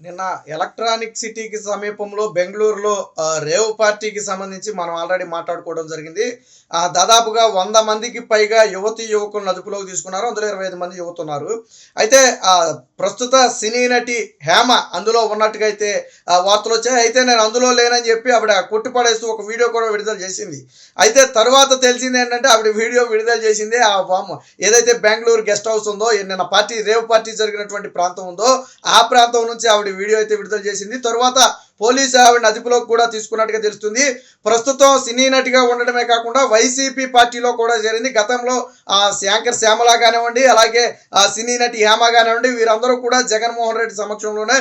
నిన్న ఎలక్ట్రానిక్ సిటీకి సమీపంలో బెంగళూరులో రేవ్ పార్టీకి సంబంధించి మనం ఆల్రెడీ మాట్లాడుకోవడం జరిగింది. ఆ, దాదాపుగా వంద మందికి పైగా యువతి యువకులను అదుపులోకి తీసుకున్నారు. అందులో ఇరవై ఐదు మంది యువత ఉన్నారు అయితే ప్రస్తుత సినీ నటి హేమ అందులో ఉన్నట్టుగా అయితే ఆ, వార్తలు వచ్చాయి. అయితే నేను అందులో లేనని చెప్పి ఆవిడ కొట్టుపడేస్తూ ఒక వీడియో కూడా విడుదల చేసింది. అయితే తర్వాత తెలిసింది ఏంటంటే ఆవిడ వీడియో విడుదల చేసింది ఆ బామ్ ఏదైతే బెంగళూరు గెస్ట్ హౌస్ ఉందో నిన్న పార్టీ రేవ్ పార్టీ జరిగినటువంటి ప్రాంతం ఉందో ఆ ప్రాంతం నుంచి ఆవిడ వీడియో అయితే విడుదల చేసింది. తర్వాత పోలీసు ఆవిడని అదుపులోకి కూడా తీసుకున్నట్టుగా తెలుస్తుంది. ప్రస్తుతం సినీ నటిగా ఉండడమే కాకుండా వైసీపీ పార్టీలో కూడా చేరింది గతంలో ఆ యాంకర్ శ్యామల కానివ్వండి అలాగే ఆ సినీ నటి హేమ కానివ్వండి వీరందరూ కూడా జగన్మోహన్ రెడ్డి సమక్షంలోనే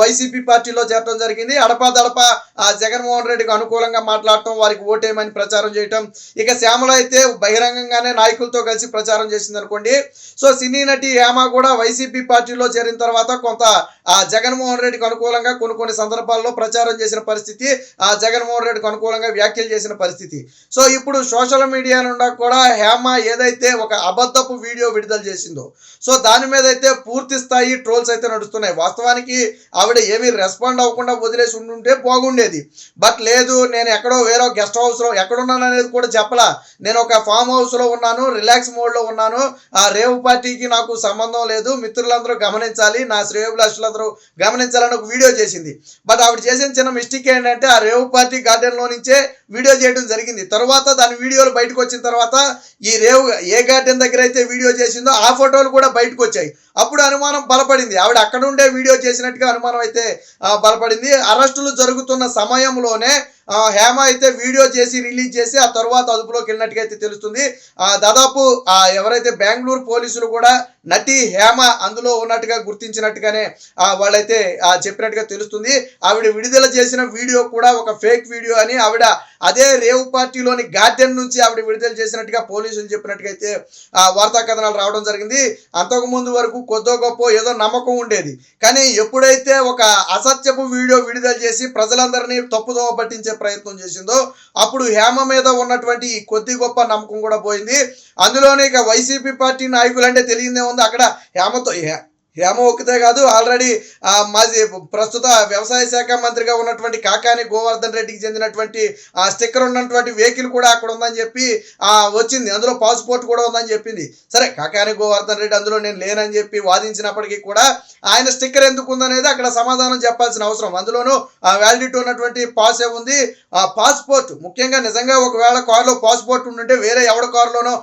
వైసీపీ పార్టీలో చేరడం జరిగింది. అడపాదడప ఆ జగన్మోహన్ రెడ్డికి అనుకూలంగా మాట్లాడటం వారికి ఓటేయమని ప్రచారం చేయటం. ఇక శ్యామల అయితే బహిరంగంగానే నాయకులతో కలిసి ప్రచారం చేసింది అనుకోండి సో సినీ నటి హేమ కూడా వైసీపీ పార్టీలో చేరిన తర్వాత కొంత ఆ జగన్మోహన్ రెడ్డికి అనుకూలంగా కొన్ని కొన్ని సందర్భాల్లో ప్రచారం చేసిన పరిస్థితి ఆ జగన్మోహన్ రెడ్డికి అనుకూలంగా వ్యాఖ్యలు చేసిన పరిస్థితి. సో ఇప్పుడు సోషల్ మీడియా నుండి కూడా హేమ ఏదైతే ఒక అబద్ధపు వీడియో విడుదల చేసిందో సో దాని మీద అయితే పూర్తి స్థాయి ట్రోల్స్ అయితే నడుస్తున్నాయి. వాస్తవానికి ఆవిడ ఏమీ రెస్పాండ్ అవ్వకుండా వదిలేసి ఉండుంటే బాగుండేది. బట్ లేదు నేను ఎక్కడో వేరే గెస్ట్ హౌస్లో ఎక్కడున్నాను అనేది కూడా చెప్పలా. నేను ఒక ఫామ్ హౌస్లో ఉన్నాను రిలాక్స్ మోడ్లో ఉన్నాను. ఆ రేవు పార్టీకి నాకు సంబంధం లేదు. మిత్రులందరూ గమనించాలి. నా శ్రేయోభిలాషులందరూ గమనించాలని ఒక వీడియో చేసింది. బట్ ఆవిడ చేసిన చిన్న మిస్టేక్ ఏంటంటే ఆ రేవు పార్టీ గార్డెన్లో నుంచే వీడియో చేయడం జరిగింది. తర్వాత దాని వీడియోలు బయటకు వచ్చిన తర్వాత ఈ రేవు ఏ గార్డెన్ దగ్గర అయితే వీడియో చేసిందో ఆ ఫోటోలు కూడా బయటకు వచ్చాయి. అప్పుడు అనుమానం బలపడింది. ఆవిడ అక్కడ ఉండే వీడియో చేసినట్టుగా అనుమానం అయితే బలపడింది. అరెస్టులు జరుగుతున్న సమయంలోనే హేమ అయితే వీడియో చేసి రిలీజ్ చేసి ఆ తర్వాత అదుపులోకి వెళ్ళినట్టుగా అయితే తెలుస్తుంది. దాదాపు ఎవరైతే బెంగళూరు పోలీసులు కూడా నటి హేమ అందులో ఉన్నట్టుగా గుర్తించినట్టుగానే వాళ్ళైతే చెప్పినట్టుగా తెలుస్తుంది. ఆవిడ విడుదల చేసిన వీడియో కూడా ఒక ఫేక్ వీడియో అని ఆవిడ అదే రేవు పార్టీలోని గార్డెన్ నుంచి ఆవిడ విడుదల చేసినట్టుగా పోలీసులు చెప్పినట్టుగైతే అయితే వార్తా కథనాలు రావడం జరిగింది. అంతకుముందు వరకు కొద్దో గొప్ప ఏదో నమ్మకం ఉండేది. కానీ ఎప్పుడైతే ఒక అసత్యపు వీడియో విడుదల చేసి ప్రజలందరినీ తప్పుదోవ పట్టించే ప్రయత్నం చేసిందో అప్పుడు హేమ మీద ఉన్నటువంటి కొద్ది గొప్ప నమ్మకం కూడా పోయింది. అందులోనే ఇక వైసీపీ పార్టీ నాయకులు అంటే తెలియదే ఉంది. అక్కడ హేమతో హేమ ఒక్కతే కాదు ఆల్రెడీ మాది ప్రస్తుత వ్యవసాయ శాఖ మంత్రిగా ఉన్నటువంటి కాకాని గోవర్ధన్ రెడ్డికి చెందినటువంటి ఆ స్టిక్కర్ ఉన్నటువంటి వెహికల్ కూడా అక్కడ ఉందని చెప్పి వచ్చింది. అందులో పాస్పోర్ట్ కూడా ఉందని చెప్పింది. సరే కాకాని గోవర్ధన్ రెడ్డి అందులో నేను లేనని చెప్పి వాదించినప్పటికీ కూడా ఆయన స్టిక్కర్ ఎందుకు ఉందనేది అక్కడ సమాధానం చెప్పాల్సిన అవసరం. అందులోనూ ఆ వ్యాలిడిటీ ఉన్నటువంటి పాస్ ఉంది. ఆ పాస్పోర్ట్ ముఖ్యంగా నిజంగా ఒకవేళ కారులో పాస్పోర్ట్ ఉంటుంటే వేరే ఎవడ కారులోనో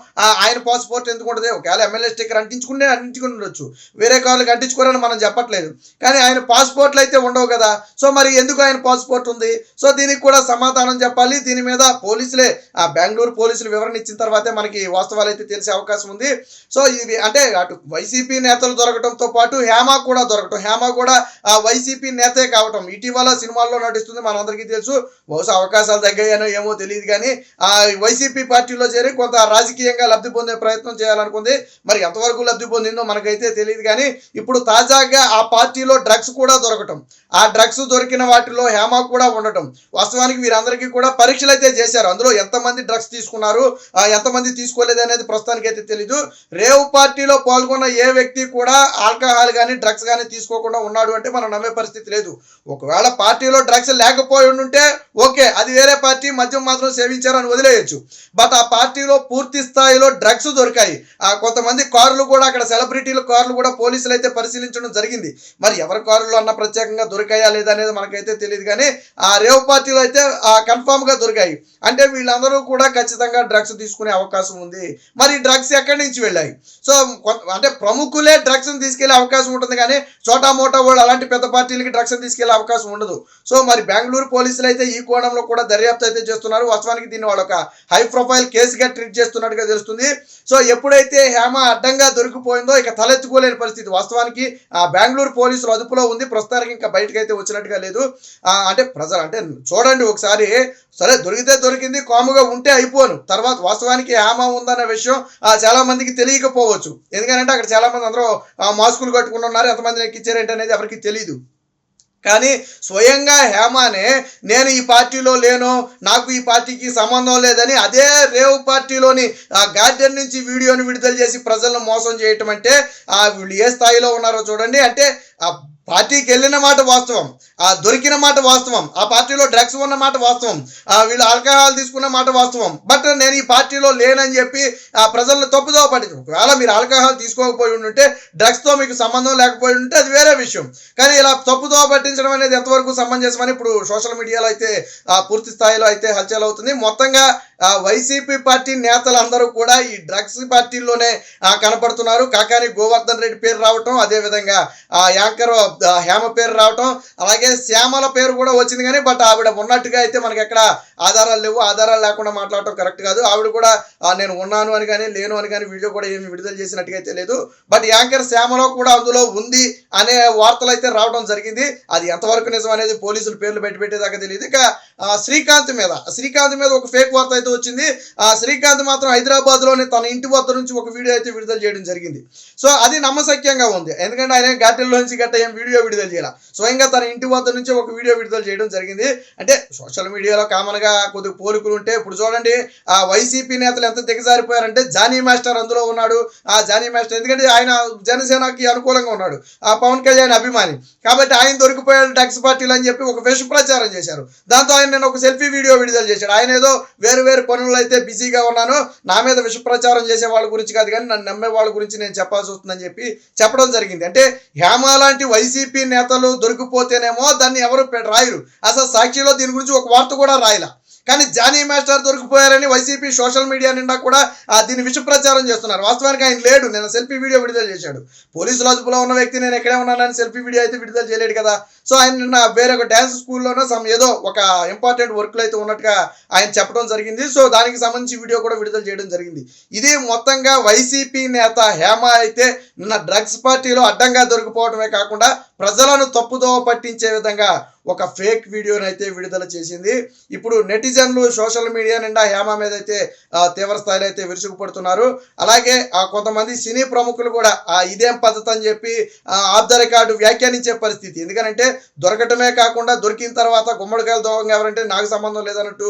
ఆయన పాస్పోర్ట్ ఎందుకు ఉంటుంది? ఒకవేళ ఎమ్మెల్యే స్టిక్కర్ అంటించుకుంటే అంటించుకుని ఉండొచ్చు వేరే కార్లకు అంటించుకోరని మనం చెప్పట్లేదు. కానీ ఆయన పాస్పోర్ట్లు అయితే ఉండవు కదా. సో మరి ఎందుకు ఆయన పాస్పోర్ట్ ఉంది? సో దీనికి కూడా సమాధానం చెప్పాలి. దీని మీద పోలీసులే ఆ బెంగళూరు పోలీసులు వివరణ ఇచ్చిన తర్వాతే మనకి వాస్తవాలు అయితే తెలిసే అవకాశం ఉంది. సో ఇది అంటే అటు వైసీపీ నేతలు దొరకడంతో పాటు హేమ కూడా దొరకటం. హేమ కూడా ఆ వైసీపీ నేతే కావటం. ఇటీవల సినిమాల్లో నటిస్తుంది మనందరికీ తెలుసు. బహుశా అవకాశాలు తగ్గాయనో ఏమో తెలియదు కానీ ఆ వైసీపీ పార్టీలో చేరి కొంత రాజకీయంగా లబ్ధి పొందే ప్రయత్నం చేయాలనుకుంది. మరి ఎంతవరకు లబ్ధి పొందిందో మనకైతే తెలియదు కానీ ఇప్పుడు తాజాగా ఆ పార్టీలో డ్రగ్స్ కూడా దొరకటం. ఆ డ్రగ్స్ దొరికిన వాటిలో హేమ కూడా ఉండటం. వాస్తవానికి వీరందరికీ కూడా పరీక్షలు అయితే చేశారు. అందులో ఎంతమంది డ్రగ్స్ తీసుకున్నారు ఎంతమంది తీసుకోలేదు అనేది ప్రస్తుతానికి అయితే తెలీదు. రేవ్ పార్టీలో పాల్గొన్న ఏ వ్యక్తి కూడా ఆల్కహాల్ కానీ డ్రగ్స్ కానీ తీసుకోకుండా ఉన్నాడు అంటే మనం నమ్మే పరిస్థితి లేదు. ఒకవేళ పార్టీలో డ్రగ్స్ లేకపోయి ఉంటే ఓకే అది వేరే పార్టీ మద్యం మాత్రం సేవించారని వదిలేయచ్చు. బట్ ఆ పార్టీలో పూర్తి స్థాయిలో డ్రగ్స్ దొరికాయి. ఆ కొంతమంది కార్లు కూడా అక్కడ సెలబ్రిటీల కార్లు కూడా పోలీసులు అయితే పరిశీలించడం జరిగింది మరి ఎవరి కారులో అన్న ప్రత్యేకంగా దొరికాయా లేదా అనేది మనకైతే తెలియదు కానీ ఆ రేవ్ పార్టీలో అయితే కన్ఫామ్గా దొరికాయి. అంటే వీళ్ళందరూ కూడా ఖచ్చితంగా డ్రగ్స్ తీసుకునే అవకాశం ఉంది. మరి డ్రగ్స్ ఎక్కడి నుంచి వెళ్ళాయి? సో అంటే ప్రముఖులే డ్రగ్స్ తీసుకెళ్ళే అవకాశం ఉంటుంది. కానీ చోటా మోటా వాళ్ళు అలాంటి పెద్ద పార్టీలకి డ్రగ్స్ తీసుకెళ్ళే అవకాశం ఉండదు. సో మరి బెంగళూరు పోలీసులు అయితే ఈ కోణంలో కూడా దర్యాప్తు అయితే చేస్తున్నారు. వాస్తవానికి దీన్ని వాళ్ళు ఒక హై ప్రొఫైల్ కేసుగా ట్రీట్ చేస్తున్నట్టుగా తెలుస్తుంది. సో ఎప్పుడైతే హేమ అడ్డంగా దొరికిపోయిందో ఇక తలెత్తుకోలేని పరిస్థితి. వాస్తవం వాస్తవానికి ఆ బెంగళూరు పోలీసులు అదుపులో ఉంది. ప్రస్తుతానికి ఇంకా బయటకు అయితే వచ్చినట్టుగా లేదు. అంటే ప్రజలు అంటే చూడండి ఒకసారి. సరే దొరికితే దొరికింది కాముగా ఉంటే అయిపోను. తర్వాత వాస్తవానికి హేమ ఉందన్న విషయం చాలా మందికి తెలియకపోవచ్చు. ఎందుకంటే అక్కడ చాలా మంది అందరూ ఆ, మాస్కులు కట్టుకుని ఉన్నారు. ఎంతమంది ఎక్కించారేంటి అనేది ఎవరికి తెలియదు కానీ స్వయంగా హేమానే నేను ఈ పార్టీలో లేను నాకు ఈ పార్టీకి సంబంధం లేదని అదే రేవ్ పార్టీలోని ఆ గార్డెన్ నుంచి వీడియోని విడుదల చేసి ప్రజలను మోసం చేయటం అంటే ఆ వీళ్ళు ఏ స్థాయిలో ఉన్నారో చూడండి. అంటే ఆ పార్టీకి వెళ్ళిన మాట వాస్తవం. ఆ దొరికిన మాట వాస్తవం. ఆ పార్టీలో డ్రగ్స్ ఉన్న మాట వాస్తవం. ఆ వీళ్ళు ఆల్కహాల్ తీసుకున్న మాట వాస్తవం. బట్ నేను ఈ పార్టీలో లేనని చెప్పి ఆ ప్రజలను తప్పుదో పట్టించు ఒకవేళ మీరు ఆల్కహాల్ తీసుకోకపోయి ఉంటే డ్రగ్స్తో మీకు సంబంధం లేకపోయి ఉంటే అది వేరే విషయం. కానీ ఇలా తప్పుదో పట్టించడం అనేది ఎంతవరకు సమంజసమని ఇప్పుడు సోషల్ మీడియాలో అయితే ఆ, పూర్తి స్థాయిలో అయితే హల్చల్ అవుతుంది. మొత్తంగా ఆ, వైసీపీ పార్టీ నేతలందరూ కూడా ఈ డ్రగ్స్ పార్టీల్లోనే కనపడుతున్నారు. కాకాని గోవర్ధన్ రెడ్డి పేరు రావటం అదేవిధంగా ఆ యాంకర్ హేమ పేరు రావటం. అలాగే శ్యామల పేరు కూడా వచ్చింది కానీ బట్ ఆవిడ ఉన్నట్టుగా అయితే మనకి ఎక్కడ ఆధారాలు లేవు. ఆధారాలు లేకుండా మాట్లాడటం కరెక్ట్ కాదు. ఆవిడ కూడా నేను ఉన్నాను అని కానీ లేను అని కానీ వీడియో కూడా ఏమి విడుదల చేసినట్టుగా అయితే లేదు. బట్ యాంకర్ శ్యామలో కూడా అందులో ఉంది అనే వార్తలు అయితే రావడం జరిగింది. అది ఎంతవరకు నిజం అనేది పోలీసులు పేర్లు పెట్టి పెట్టేదాకా తెలియదు. ఇక శ్రీకాంత్ మీద శ్రీకాంత్ మీద ఒక ఫేక్ వార్త అయితే వచ్చింది. ఆ శ్రీకాంత్ మాత్రం హైదరాబాద్లోని తన ఇంటి వద్ద నుంచి ఒక వీడియో అయితే విడుదల చేయడం జరిగింది. సో అది నమ్మశక్యంగా ఉంది. ఎందుకంటే ఆయన ఘాటీల్లో నుంచి గట్ట ఏం వీడియో విడుదల చేయాలి. స్వయంగా తన ఇంటి వద్ద నుంచి ఒక వీడియో విడుదల చేయడం జరిగింది. అంటే సోషల్ మీడియాలో కామన్గా కొద్దిగా పోలికలు ఉంటే ఇప్పుడు చూడండి ఆ వైసీపీ నేతలు ఎంత దిగజారిపోయారంటే జానీ మాస్టర్ అందులో ఉన్నాడు. ఆ జానీ మాస్టర్ ఎందుకంటే ఆయన జనసేనకి అనుకూలంగా ఉన్నాడు. ఆ పవన్ కళ్యాణ్ అభిమాని. కాబట్టి ఆయన దొరికిపోయాడు డ్రగ్స్ పార్టీలు అని చెప్పి ఒక విష ప్రచారం చేశారు. దాంతో ఆయన నేను ఒక సెల్ఫీ వీడియో విడుదల చేశాడు. ఆయన ఏదో వేరు వేరు పనుల్లో అయితే బిజీగా ఉన్నాను. నా మీద విష ప్రచారం చేసే వాళ్ళ గురించి కాదు కానీ నన్ను నమ్మే వాళ్ళ గురించి నేను చెప్పాల్సి వస్తుందని చెప్పి చెప్పడం జరిగింది. అంటే హేమ లాంటి వైసీపీ నేతలు దొరికిపోతేనేమో దాన్ని ఎవరు రాయరు. అసలు సాక్షిలో దీని గురించి ఒక వార్త కూడా రాయలా? కానీ జానీ మాస్టర్ దొరికిపోయారని వైసీపీ సోషల్ మీడియా నిండా కూడా దీన్ని విష ప్రచారం చేస్తున్నారు. వాస్తవానికి ఆయన లేడు. నేను సెల్ఫీ వీడియో విడుదల చేశాడు. పోలీసులు అదుపులో ఉన్న వ్యక్తి నేను ఎక్కడే ఉన్నానని సెల్ఫీ వీడియో అయితే విడుదల చేయలేడు కదా. సో ఆయన నిన్న వేరొక డ్యాన్స్ స్కూల్లోనో సమ్ ఏదో ఒక ఇంపార్టెంట్ వర్క్లో అయితే ఉన్నట్టుగా ఆయన చెప్పడం జరిగింది. సో దానికి సంబంధించి వీడియో కూడా విడుదల చేయడం జరిగింది. ఇది మొత్తంగా వైసీపీ నేత హేమ అయితే నిన్న డ్రగ్స్ పార్టీలో అడ్డంగా దొరికిపోవడమే కాకుండా ప్రజలను తప్పుదోవ పట్టించే విధంగా ఒక ఫేక్ వీడియోని అయితే విడుదల చేసింది. ఇప్పుడు నెటిజన్లు సోషల్ మీడియా నిండా హేమ మీద అయితే తీవ్ర స్థాయిలో అయితే విరుచుకుపడుతున్నారు. అలాగే ఆ, కొంతమంది సినీ ప్రముఖులు కూడా ఇదేం పద్ధతి అని చెప్పి ఆఫ్ ద రికార్డు వ్యాఖ్యానించే పరిస్థితి. ఎందుకంటే దొరకటమే కాకుండా దొరికిన తర్వాత గుమ్మడికాయలు దొంగ ఎవరంటే నాకు సంబంధం లేదన్నట్టు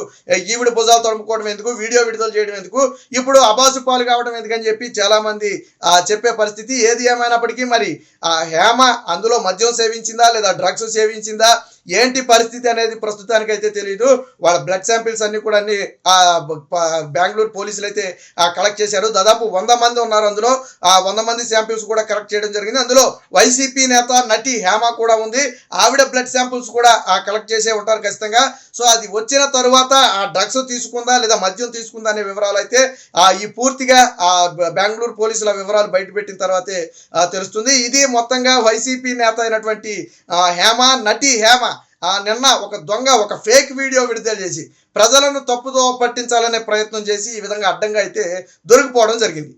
ఈవిడ భుజాలు తడుముకోవడం ఎందుకు వీడియో విడుదల చేయడం ఎందుకు ఇప్పుడు అబాసు పాలు కావడం ఎందుకని చెప్పి చాలా మంది ఆ, చెప్పే పరిస్థితి ఏది ఏమైనప్పటికీ మరి ఆ హేమ అందులో మద్యం సేవించిందా లేదా డ్రగ్స్ సేవించిందా ఏంటి పరిస్థితి అనేది ప్రస్తుతానికి అయితే తెలియదు వాళ్ళ బ్లడ్ శాంపిల్స్ అన్ని కూడా అన్ని బెంగళూరు పోలీసులు అయితే కలెక్ట్ చేశారు. దాదాపు వంద మంది ఉన్నారు అందులో. ఆ వంద మంది శాంపిల్స్ కూడా కలెక్ట్ చేయడం జరిగింది. అందులో వైసీపీ నేత నటి హేమ కూడా ఉంది. ఆవిడ బ్లడ్ శాంపిల్స్ కూడా కలెక్ట్ చేసే ఉంటారు ఖచ్చితంగా. సో అది వచ్చిన తరువాత ఆ డ్రగ్స్ తీసుకుందా లేదా మద్యం తీసుకుందా అనే వివరాలు అయితే ఆ, ఈ పూర్తిగా ఆ బెంగళూరు పోలీసుల వివరాలు బయటపెట్టిన తర్వాతే తెలుస్తుంది. ఇది మొత్తంగా వైసీపీ నేత అయినటువంటి ఆ, హేమ నటి హేమ. నిన్న ఒక దొంగ ఒక ఫేక్ వీడియో విడుదల చేసి ప్రజలను తప్పుదో పట్టించాలనే ప్రయత్నం చేసి ఈ విధంగా అడ్డంగా అయితే దొరికిపోవడం జరిగింది.